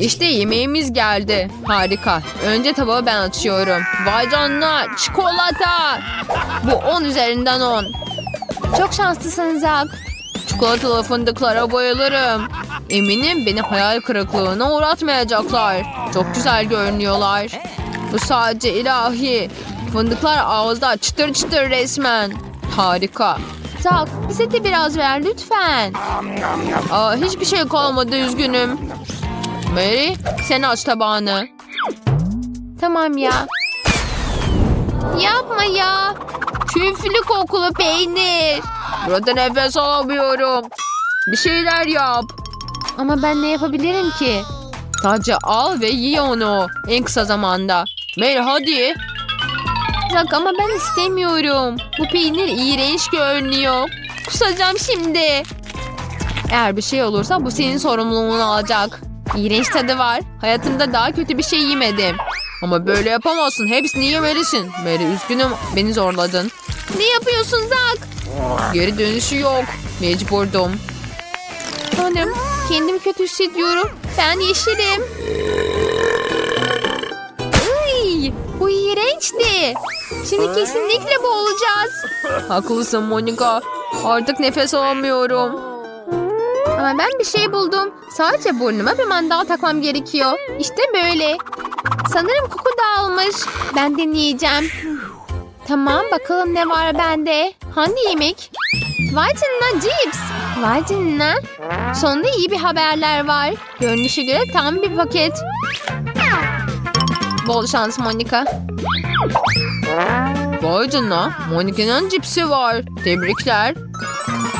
İşte yemeğimiz geldi. Harika. Önce tabağı ben açıyorum. Vay canına çikolata. Bu 10 üzerinden 10. Çok şanslısın Zak. Çikolatalı fındıklara bayılırım. Eminim beni hayal kırıklığına uğratmayacaklar. Çok güzel görünüyorlar. Bu sadece ilahi. Fındıklar ağızda çıtır çıtır resmen. Harika. Zak bize de biraz ver lütfen. Aa, hiçbir şey kalmadı üzgünüm. Mary sen aç tabağını. Tamam ya. Yapma ya. Küflü kokulu peynir. Burada nefes alamıyorum. Bir şeyler yap. Ama ben ne yapabilirim ki? Sadece al ve ye onu en kısa zamanda. Mary hadi. Bak ama ben istemiyorum. Bu peynir iğrenç görünüyor. Kusacağım şimdi. Eğer bir şey olursa bu senin sorumluluğunu alacak. İğrenç tadı var. Hayatımda daha kötü bir şey yemedim. Ama böyle yapamazsın. Hepsini yemelisin. Mary üzgünüm. Beni zorladın. Ne yapıyorsun Zak? Geri dönüşü yok. Mecburdum. Tanrım kendimi kötü hissediyorum. Ben yeşilim. Iy, bu iğrençti. Şimdi kesinlikle boğulacağız. Haklısın Monika. Artık nefes alamıyorum. Ama ben bir şey buldum. Sadece burnuma bir mandal takmam gerekiyor. İşte böyle. Sanırım koku dağılmış. Ben deneyeceğim. Tamam bakalım ne var bende. Hangi yemek? Vay canına cips. Vay. Sonunda iyi bir haberler var. Görünüşe göre tam bir paket. Bol şans Monika. Vay canına. Monika'nın cipsi var. Tebrikler.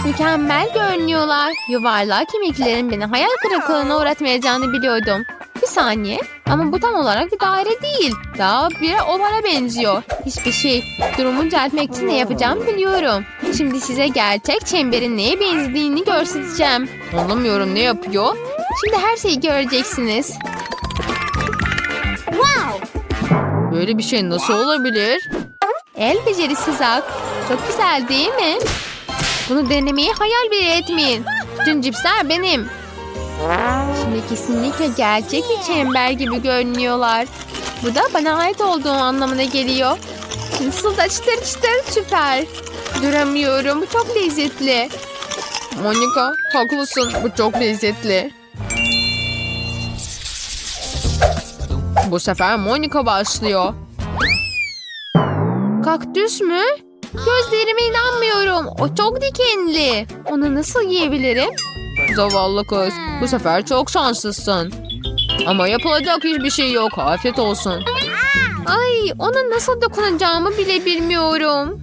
Mükemmel görünüyorlar. Yuvarlak kemiklerin beni hayal kırıklığına uğratmayacağını biliyordum. Bir saniye. Ama bu tam olarak bir daire değil. Daha bir ovara benziyor. Hiçbir şey. Durumu düzeltmek için ne yapacağımı biliyorum. Şimdi size gerçek çemberin neye benzediğini göstereceğim. Anlamıyorum ne yapıyor? Şimdi her şeyi göreceksiniz. Böyle bir şey nasıl olabilir? El becerisi Zak. Çok güzel değil mi? Bunu denemeyi hayal bile etmeyin. Bütün cipsler benim. Şimdi kesinlikle gerçek bir çember gibi görünüyorlar. Bu da bana ait olduğu anlamına geliyor. Nasıl da çıtır çıtır süper. Duramıyorum. Bu çok lezzetli. Monika haklısın. Bu çok lezzetli. Bu sefer Monika başlıyor. Kaktüs mü? Gözlerime inanmıyorum. O çok dikenli. Onu nasıl yiyebilirim? Zavallı kız. Bu sefer çok şanslısın. Ama yapılacak hiçbir şey yok. Afiyet olsun. Ay ona nasıl dokunacağımı bile bilmiyorum.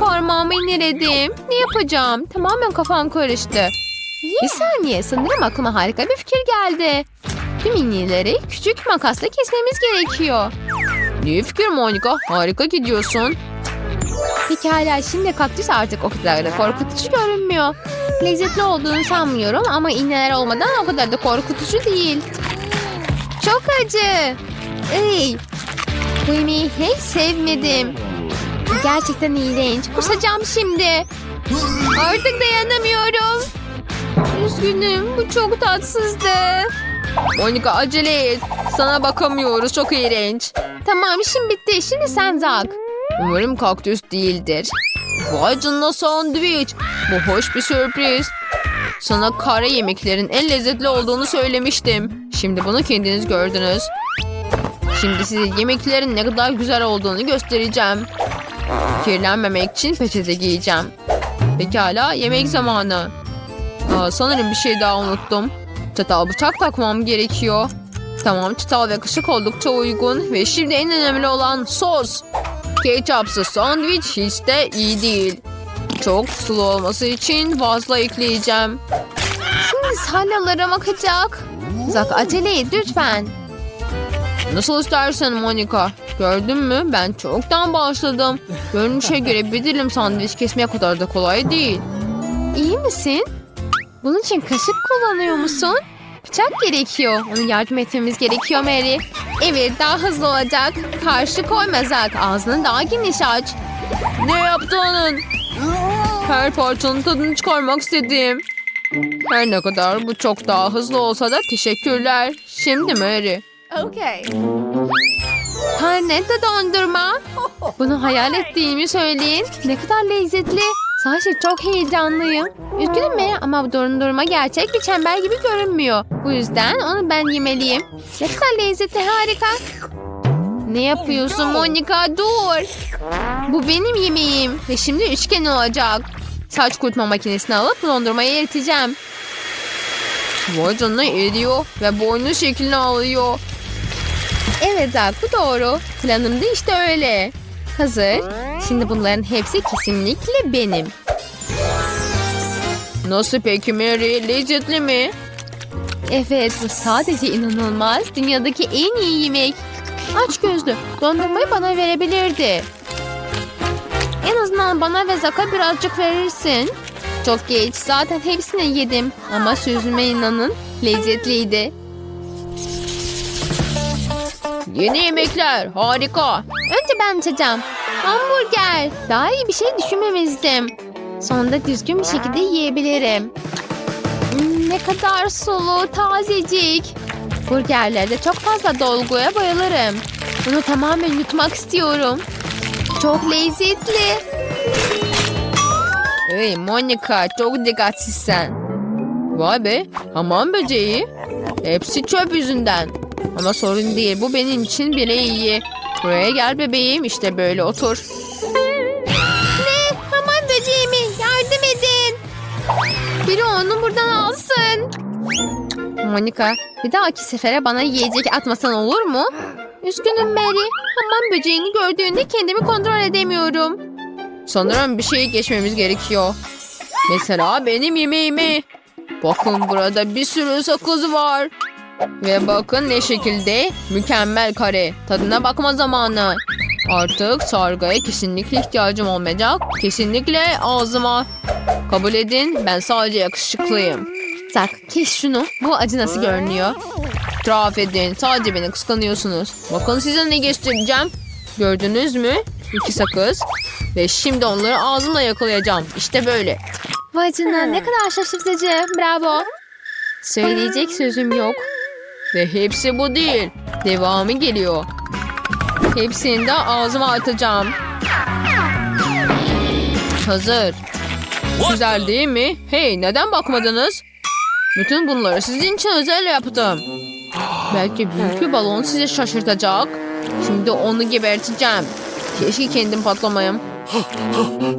Parmağımı ineledim. Ne yapacağım? Tamamen kafam karıştı. Bir saniye sanırım aklıma harika bir fikir geldi. Tüm iğneleri küçük makasla kesmemiz gerekiyor. Ne fikir Monika? Harika gidiyorsun. Pekala şimdi kaktüs artık o kadar da korkutucu görünmüyor. Lezzetli olduğunu sanmıyorum ama iğneler olmadan o kadar da korkutucu değil. Çok acı. Ey, bu yemeği hiç sevmedim. Gerçekten iğrenç. Kusacağım şimdi. Artık dayanamıyorum. Üzgünüm bu çok tatsızdı. Monika acele et. Sana bakamıyoruz çok iğrenç. Tamam işim bitti. Şimdi sen Zak. Umarım kaktüs değildir. Vay canına sandviç. Bu hoş bir sürpriz. Sana kara yemeklerin en lezzetli olduğunu söylemiştim. Şimdi bunu kendiniz gördünüz. Şimdi size yemeklerin ne kadar güzel olduğunu göstereceğim. Kirlenmemek için peçete giyeceğim. Pekala yemek zamanı. Aa, sanırım bir şey daha unuttum. Çatal bıçak takmam gerekiyor. Tamam çatal ve kaşık oldukça uygun. Ve şimdi en önemli olan sos. Ketçapsız sandviç hiç de iyi değil. Çok sulu olması için fazla ekleyeceğim. Şimdi salyalarım akacak. Zak acele et lütfen. Nasıl istersen Monika. Gördün mü? Ben çoktan başladım. Görünüşe göre bir dilim sandviç kesmeye kadar da kolay değil. İyi misin? Bunun için kaşık kullanıyor musun? Bıçak gerekiyor. Ona yardım etmemiz gerekiyor Mary. Evet daha hızlı olacak. Karşı koyma Zak. Ağzını daha geniş aç. Ne yaptın? Her parçanın tadını çıkarmak istedim. Her ne kadar bu çok daha hızlı olsa da teşekkürler. Şimdi Mary. Okay. Karnette dondurma. Bunu hayal ettiğimi söyleyin. Ne kadar lezzetli. Sahi çok heyecanlıyım. Üzgünüm Mary ama bu dondurma gerçek bir çember gibi görünmüyor. Bu yüzden onu ben yemeliyim. Ne kadar lezzetli harika. Ne yapıyorsun Monica dur. Bu benim yemeğim ve şimdi üçgen olacak. Saç kurutma makinesini alıp dondurmayı eriteceğim. Vay canına eriyor ve boynu şeklini alıyor. Evet Zak bu doğru. Planım da işte öyle. Hazır. Şimdi bunların hepsi kesinlikle benim. Nasıl peki Mary? Lezzetli mi? Evet bu sadece inanılmaz. Dünyadaki en iyi yemek. Aç gözlü. Dondurmayı bana verebilirdi. En azından bana ve Zak'a birazcık verirsin. Çok geç. Zaten hepsini yedim. Ama sözüme inanın lezzetliydi. Yeni yemekler harika. Ben açacağım. Hamburger. Daha iyi bir şey düşünmemiştim. Sonunda düzgün bir şekilde yiyebilirim. Hmm, ne kadar sulu, tazecik. Burgerlerde çok fazla dolguya bayılırım. Bunu tamamen yutmak istiyorum. Çok lezzetli. Hey Monica çok dikkatsizsen. Vay be hamam böceği. Hepsi çöp yüzünden. Ama sorun değil bu benim için bile iyi. Buraya gel bebeğim işte böyle otur. Ne? Hamam böceği mi? Yardım edin. Biri onu buradan alsın. Monica bir dahaki sefere bana yiyecek atmasan olur mu? Üzgünüm Mary. Hamam böceğini gördüğünde kendimi kontrol edemiyorum. Sanırım bir şey geçmemiz gerekiyor. Mesela benim yemeğimi. Bakın burada bir sürü sakız var. Ve bakın ne şekilde mükemmel kare. Tadına bakma zamanı. Artık sargıya kesinlikle ihtiyacım olmayacak. Kesinlikle ağzıma. Kabul edin ben sadece yakışıklıyım. Tak kes şunu. Bu acı nasıl görünüyor? İtiraf edin. Sadece beni kıskanıyorsunuz. Bakın size ne göstereceğim. Gördünüz mü? İki sakız. Ve şimdi onları ağzımla yakalayacağım. İşte böyle. Vay canına ne kadar şaşırtıcı. Bravo. Söyleyecek sözüm yok. Ve hepsi bu değil. Devamı geliyor. Hepsini de ağzıma atacağım. Hazır. Güzel değil mi? Hey neden bakmadınız? Bütün bunları sizin için özel yaptım. Belki büyük bir balon sizi şaşırtacak. Şimdi onu geberteceğim. Keşke kendim patlamayayım.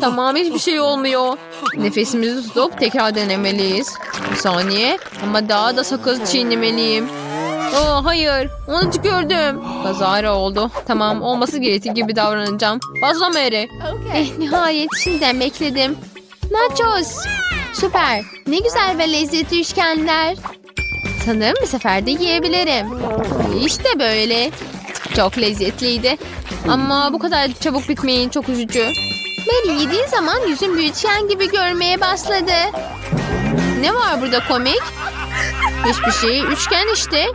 tamam hiçbir şey olmuyor. Nefesimizi tutup tekrar denemeliyiz. Bir saniye ama daha da sakız çiğnemeliyim. Aa, hayır onu tükürdüm. Kazara oldu. Tamam olması gerektiği gibi davranacağım. Fazla Mary. Okay. Eh nihayet şimdiden bekledim. Nachos. Süper. Ne güzel ve lezzetli üçgenler. Sanırım bir seferde yiyebilirim. İşte böyle. Çok lezzetliydi. Ama bu kadar çabuk bitmeyin çok üzücü. Mary yediği zaman yüzün bir üçgen gibi görmeye başladı. Ne var burada komik? Hiçbir şey. Üçgen işte.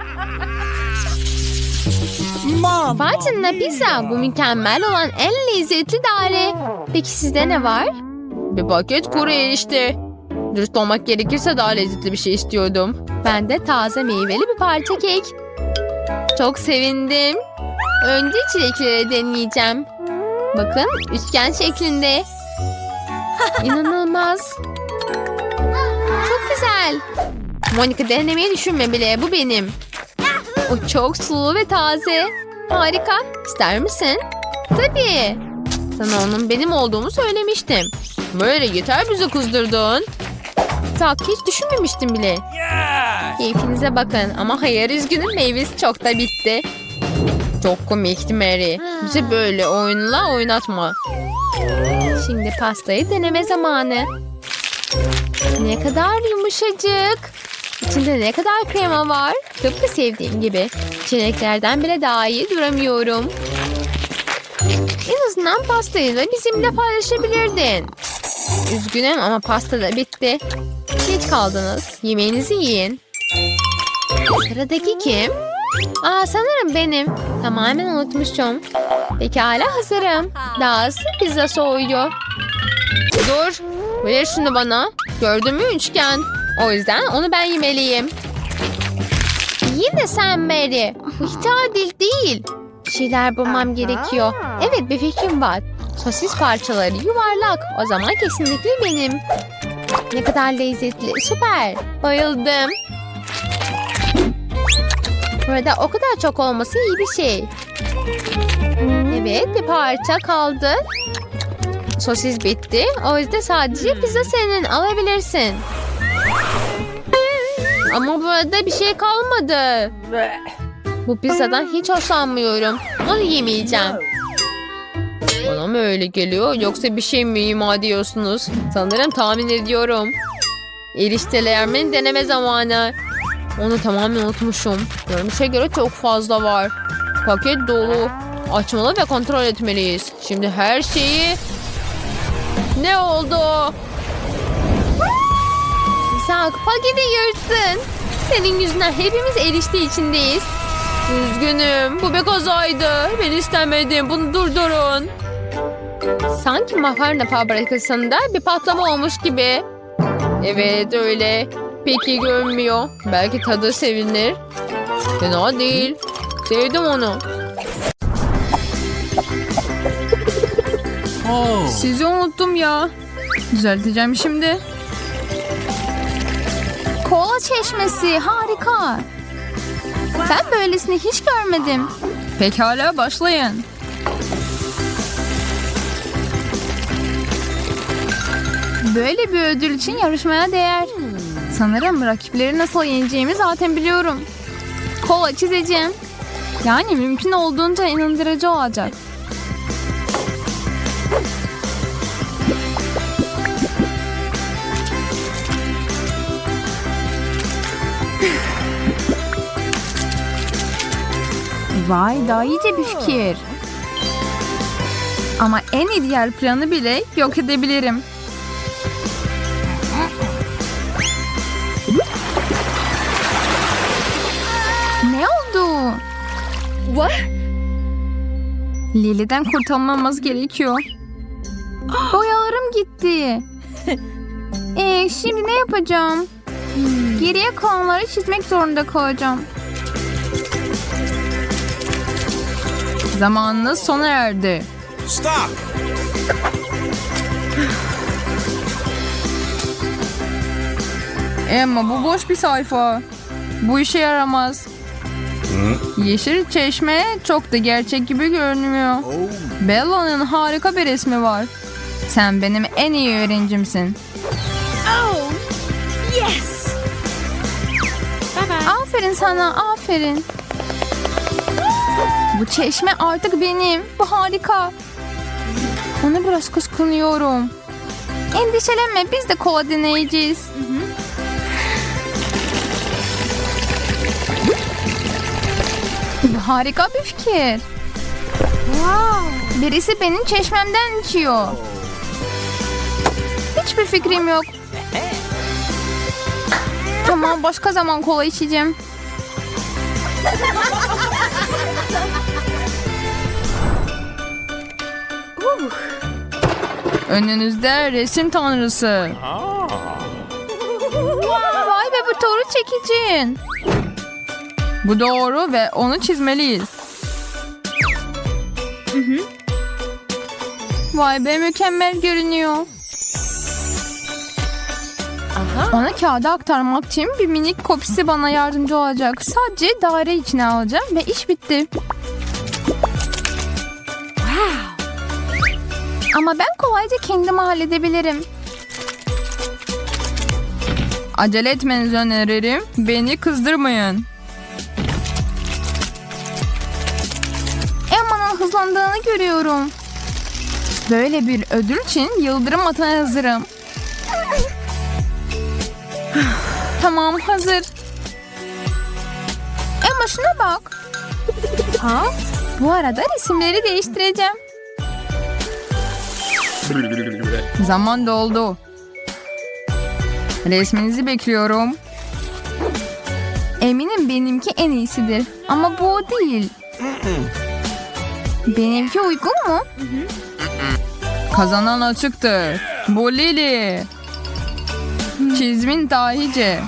Canına pizza. Bu mükemmel olan en lezzetli daire. Peki sizde ne var? Bir paket kuru erişte. Dürüst olmak gerekirse daha lezzetli bir şey istiyordum. Ben de taze meyveli bir parça kek. Çok sevindim. Önce çilekleri deneyeceğim. Bakın üçgen şeklinde. İnanılmaz. Çok güzel. Monica denemeyi düşünme bile. Bu benim. O çok sulu ve taze. Harika. İster misin? Tabii. Sana onun benim olduğumu söylemiştim. Böyle yeter bizi kızdırdın. Tak hiç düşünmemiştim bile. Keyfinize bakın ama hayır üzgünüm meyvesi çok da bitti. Çok komikti Mary. Bize böyle oyunla oynatma. Şimdi pastayı deneme zamanı. Ne kadar yumuşacık. İçinde ne kadar krema var. Tıpkı sevdiğim gibi. Çileklerden bile daha iyi duramıyorum. En azından pastayı da bizimle paylaşabilirdin. Üzgünüm ama pasta da bitti. Geç kaldınız. Yemeğinizi yiyin. Sıradaki kim? Aa sanırım benim. Tamamen unutmuşum. Pekala hazırım. Dahası pizza soğuyor. Dur. Ver şunu bana. Gördün mü üçgen? O yüzden onu ben yemeliyim. Yine sen Mary. Bu hiç adil değil. Bir şeyler bulmam gerekiyor. Evet bir fikrim var. Sosis parçaları yuvarlak. O zaman kesinlikle benim. Ne kadar lezzetli. Süper. Bayıldım. Burada o kadar çok olması iyi bir şey. Evet bir parça kaldı. Sosis bitti. O yüzden sadece pizza senin alabilirsin. Ama burada bir şey kalmadı. Bu pizzadan hiç hoşlanmıyorum. Onu yemeyeceğim. Bana mı öyle geliyor yoksa bir şey mi ima ediyorsunuz? Sanırım tahmin ediyorum. Eriştelerimin deneme zamanı. Onu tamamen unutmuşum. Görünüşe göre çok fazla var. Paket dolu. Açmalı ve kontrol etmeliyiz. Şimdi her şeyi... Ne oldu? Zak paketi yırttın. Senin yüzünden hepimiz erişte içindeyiz. Üzgünüm. Bu bir kazaydı. Ben istemedim. Bunu durdurun. Sanki makarna fabrikasında bir patlama olmuş gibi. Evet öyle. Peki görünmüyor. Belki tadı sevinir. Fena değil. Sevdim onu. Sizi unuttum ya. Düzelteceğim şimdi. Kola çeşmesi harika. Ben böylesini hiç görmedim. Pekala başlayın. Böyle bir ödül için yarışmaya değer. Sanırım rakipleri nasıl yeneceğimi zaten biliyorum. Kola çizeceğim. Yani mümkün olduğunca inandırıcı olacak. Vay daha iyice bir fikir. Ama en diğer planı bile yok edebilirim. Ne oldu? What? Lily'den kurtulmamız gerekiyor. Boyalarım gitti. Ee, şimdi ne yapacağım? Geriye kalanları çizmek zorunda kalacağım. Zamanınız sona erdi. Stop! Emma bu boş bir sayfa. Bu işe yaramaz. Yeşil çeşme çok da gerçek gibi görünmüyor. Bella'nın harika bir resmi var. Sen benim en iyi öğrencimsin. Oh, yes. Bye bye. Aferin sana, aferin. Bu çeşme artık benim. Bu harika. Onu biraz kıskanıyorum. Endişelenme, biz de kola deneyeceğiz. Bu harika bir fikir. Birisi benim çeşmemden içiyor. Hiçbir fikrim yok. Tamam, başka zaman kola içeceğim. Önünüzde resim tanrısı. Vay be bu doğru çekicin. Bu doğru ve onu çizmeliyiz. Vay be mükemmel görünüyor. Aha. Onu kağıda aktarmak için bir minik kopisi bana yardımcı olacak. Sadece daire içine alacağım ve iş bitti. Ama ben kolayca kendim halledebilirim. Acele etmenizi öneririm. Beni kızdırmayın. Emma'nın hızlandığını görüyorum. Böyle bir ödül için yıldırım atana hazırım. Tamam hazır. Emma şuna bak. Ha? Bu arada resimleri değiştireceğim. Zaman doldu. Resminizi bekliyorum. Eminim benimki en iyisidir. Ama bu o değil. Benimki uygun mu? Kazanan açıktır. Bu Lily. Çizmin dahice.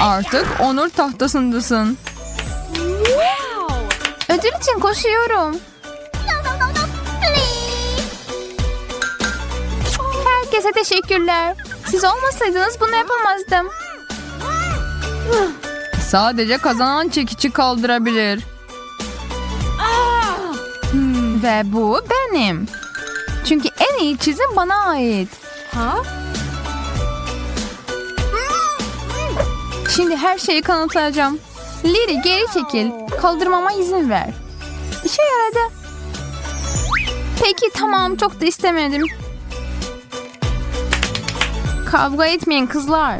Artık onur tahtasındasın. Ödül için koşuyorum. Herkese teşekkürler. Siz olmasaydınız bunu yapamazdım. Sadece kazanan çekici kaldırabilir. Hmm, Ve bu benim. Çünkü en iyi çizim bana ait. Şimdi her şeyi kanıtlayacağım. Liri geri çekil. Kaldırmama izin ver. İşe yaradı. Peki tamam çok da istemedim. Kavga etmeyin kızlar.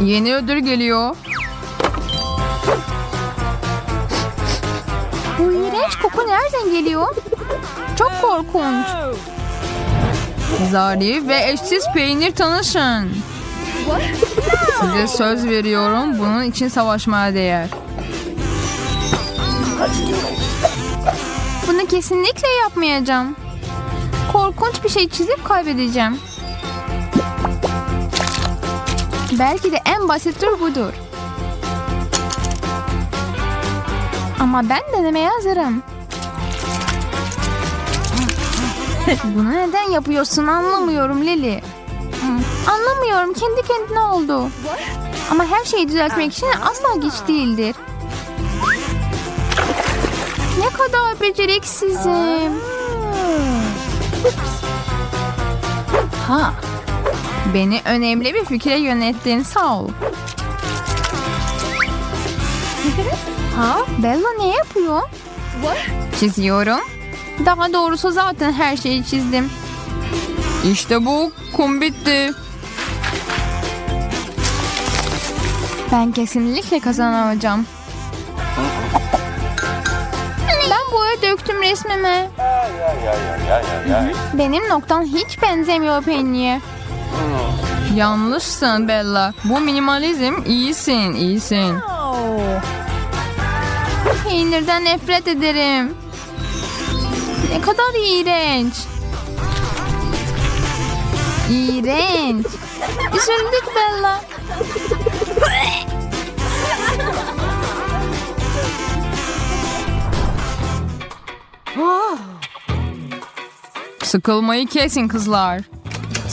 Yeni ödül geliyor. Bu iğrenç koku nereden geliyor? Çok korkunç. Zari ve eşsiz peynir tanışın. Size söz veriyorum bunun için savaşmaya değer. Bunu kesinlikle yapmayacağım. Korkunç bir şey çizip kaybedeceğim. Belki de en basit tür budur. Ama ben denemeye hazırım. Bunu neden yapıyorsun anlamıyorum Lili. Anlamıyorum kendi kendine oldu. Ama her şeyi düzeltmek için asla geç değildir. Ne kadar beceriksizim. Ha. Beni önemli bir fikre yönettin sağ ol. ha? Bella ne yapıyor? Çiziyorum. Daha doğrusu zaten her şeyi çizdim. İşte bu. Kum bitti. Ben kesinlikle kazanamayacağım. Ben boya döktüm resmime. Benim noktam hiç benzemiyor Penny'e. Yanlışsın Bella. Bu minimalizm iyisin, iyisin. Peynirden nefret ederim. Ne kadar iğrenç. İğrenç. Üzüldük Bella. Sıkılmayı kesin kızlar.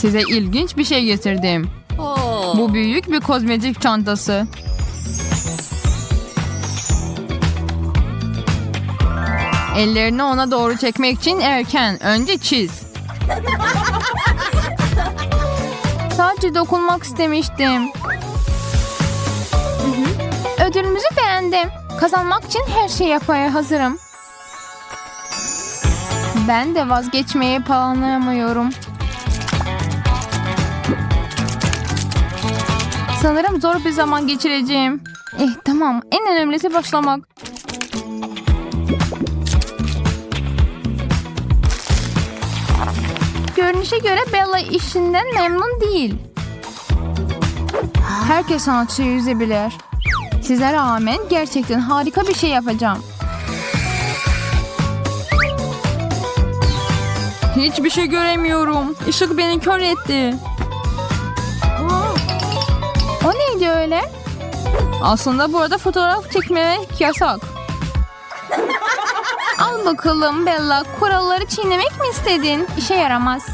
Size ilginç bir şey getirdim. Bu büyük bir kozmetik çantası. Ellerini ona doğru çekmek için erken. Önce çiz. Sadece dokunmak istemiştim. Ödülümüzü beğendim. Kazanmak için her şeyi yapmaya hazırım. Ben de vazgeçmeyi planlayamıyorum. Sanırım zor bir zaman geçireceğim. Eh tamam en önemlisi başlamak. Görünüşe göre Bella işinden memnun değil. Herkes sanatçıyı üzebilir. Size rağmen gerçekten harika bir şey yapacağım. Hiçbir şey göremiyorum. Işık beni kör etti. O neydi öyle? Aslında burada fotoğraf çekmek yasak. Al bakalım Bella. Kuralları çiğnemek mi istedin? İşe yaramaz.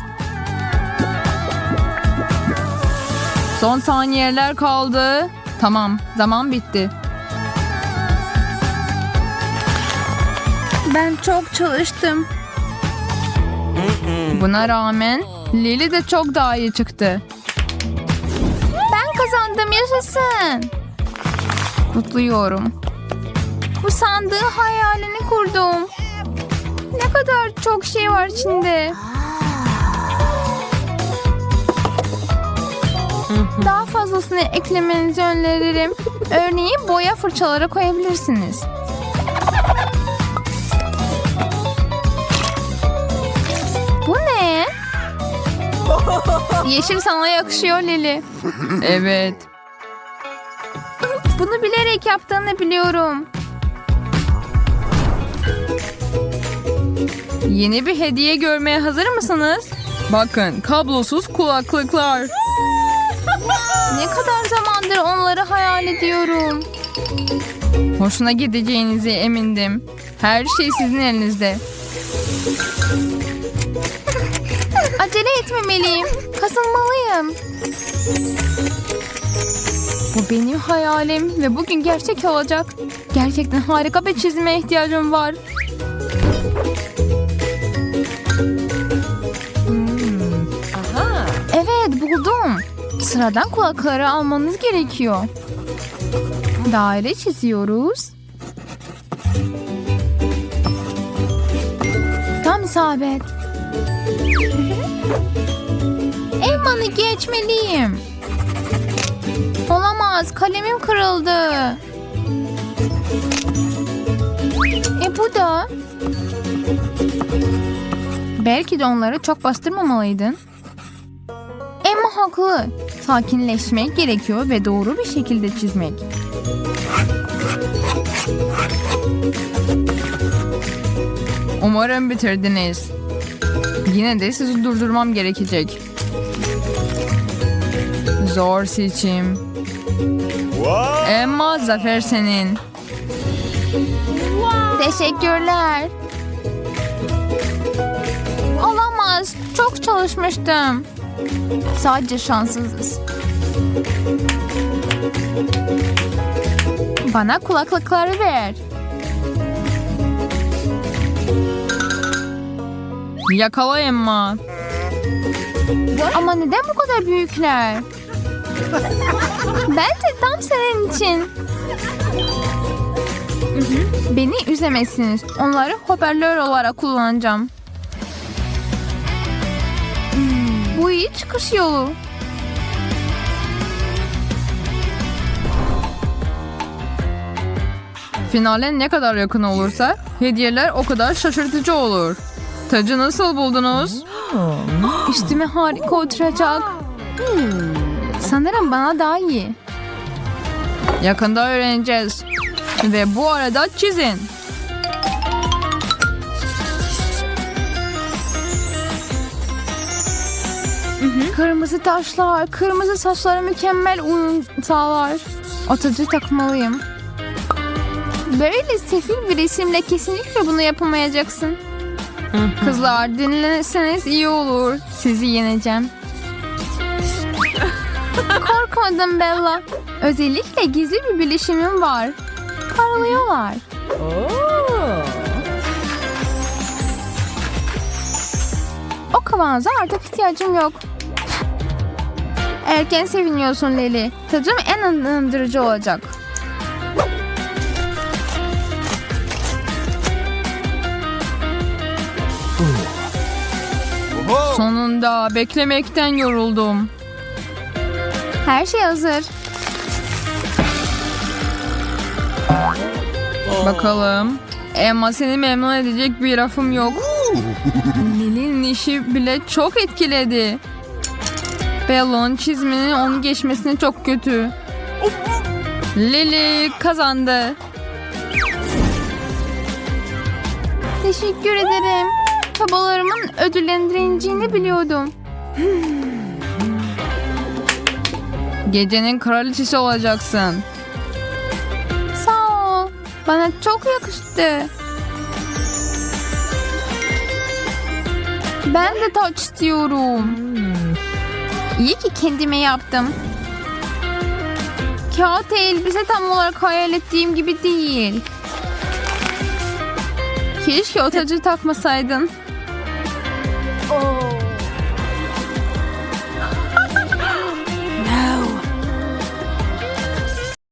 Son saniyeler kaldı. Tamam, zaman bitti. Ben çok çalıştım. Buna rağmen Lily de çok daha iyi çıktı. Kazandım yaşasın. Kutluyorum. Bu sandığı hayalini kurdum. Ne kadar çok şey var içinde. Daha fazlasını eklemenizi öneririm. Örneğin boya fırçaları koyabilirsiniz. Bu ne? Yeşil sana yakışıyor Lili. Evet. Bunu bilerek yaptığını biliyorum. Yeni bir hediye görmeye hazır mısınız? Bakın kablosuz kulaklıklar. Ne kadar zamandır onları hayal ediyorum. Hoşuna gideceğinize emindim. Her şey sizin elinizde. Acele etmemeliyim. Kasılmalıyım. Bu benim hayalim ve bugün gerçek olacak. Gerçekten harika bir çizime ihtiyacım var. Evet buldum. Sıradan kulakları almanız gerekiyor. Daire çiziyoruz. Tam isabet. Elmanı geçmeliyim. Olamaz. Kalemim kırıldı. E bu da. Belki de onları çok bastırmamalıydın. Emma haklı. Sakinleşmek gerekiyor ve doğru bir şekilde çizmek. Umarım bitirdiniz. Yine de sizi durdurmam gerekecek. Zor seçim. Emma zafer senin. Teşekkürler. Olamaz. Çok çalışmıştım. Sadece şanssızız. Bana kulaklıkları ver. Yakala Emma. Ama neden bu kadar büyükler? Bence tam senin için. Beni üzemezsiniz. Onları hoparlör olarak kullanacağım. Hmm, Bu iyi çıkış yolu. Finale ne kadar yakın olursa hediyeler o kadar şaşırtıcı olur. Tacı nasıl buldunuz? Üstüme harika oturacak. Sanırım bana daha iyi. Yakında öğreneceğiz. Ve bu arada çizin. Kırmızı taşlar, kırmızı saçlara mükemmel uyum sağlar. Atıcı takmalıyım. Böyle sefil bir resimle kesinlikle bunu yapamayacaksın. Kızlar dinlenseniz iyi olur. Sizi yeneceğim. Korkmadım Bella. Özellikle gizli bir bilişimim var. Parlıyorlar. O kavanoza artık ihtiyacım yok. Erken seviniyorsun Leli. Tacım en inandırıcı olacak. Sonunda beklemekten yoruldum. Her şey hazır. Bakalım. Emma seni memnun edecek bir lafım yok. Lili'nin işi bile çok etkiledi. Bella'nın çiziminin onu geçmesine çok kötü. Lily kazandı. Teşekkür ederim. Çabalarımın ödüllendirileceğini biliyordum. Gecenin kraliçesi olacaksın. Sağ ol. Bana çok yakıştı. Ben de taç istiyorum. İyi ki kendime yaptım. Kağıt elbise tam olarak hayal ettiğim gibi değil. Keşke o tacı takmasaydın. Oh.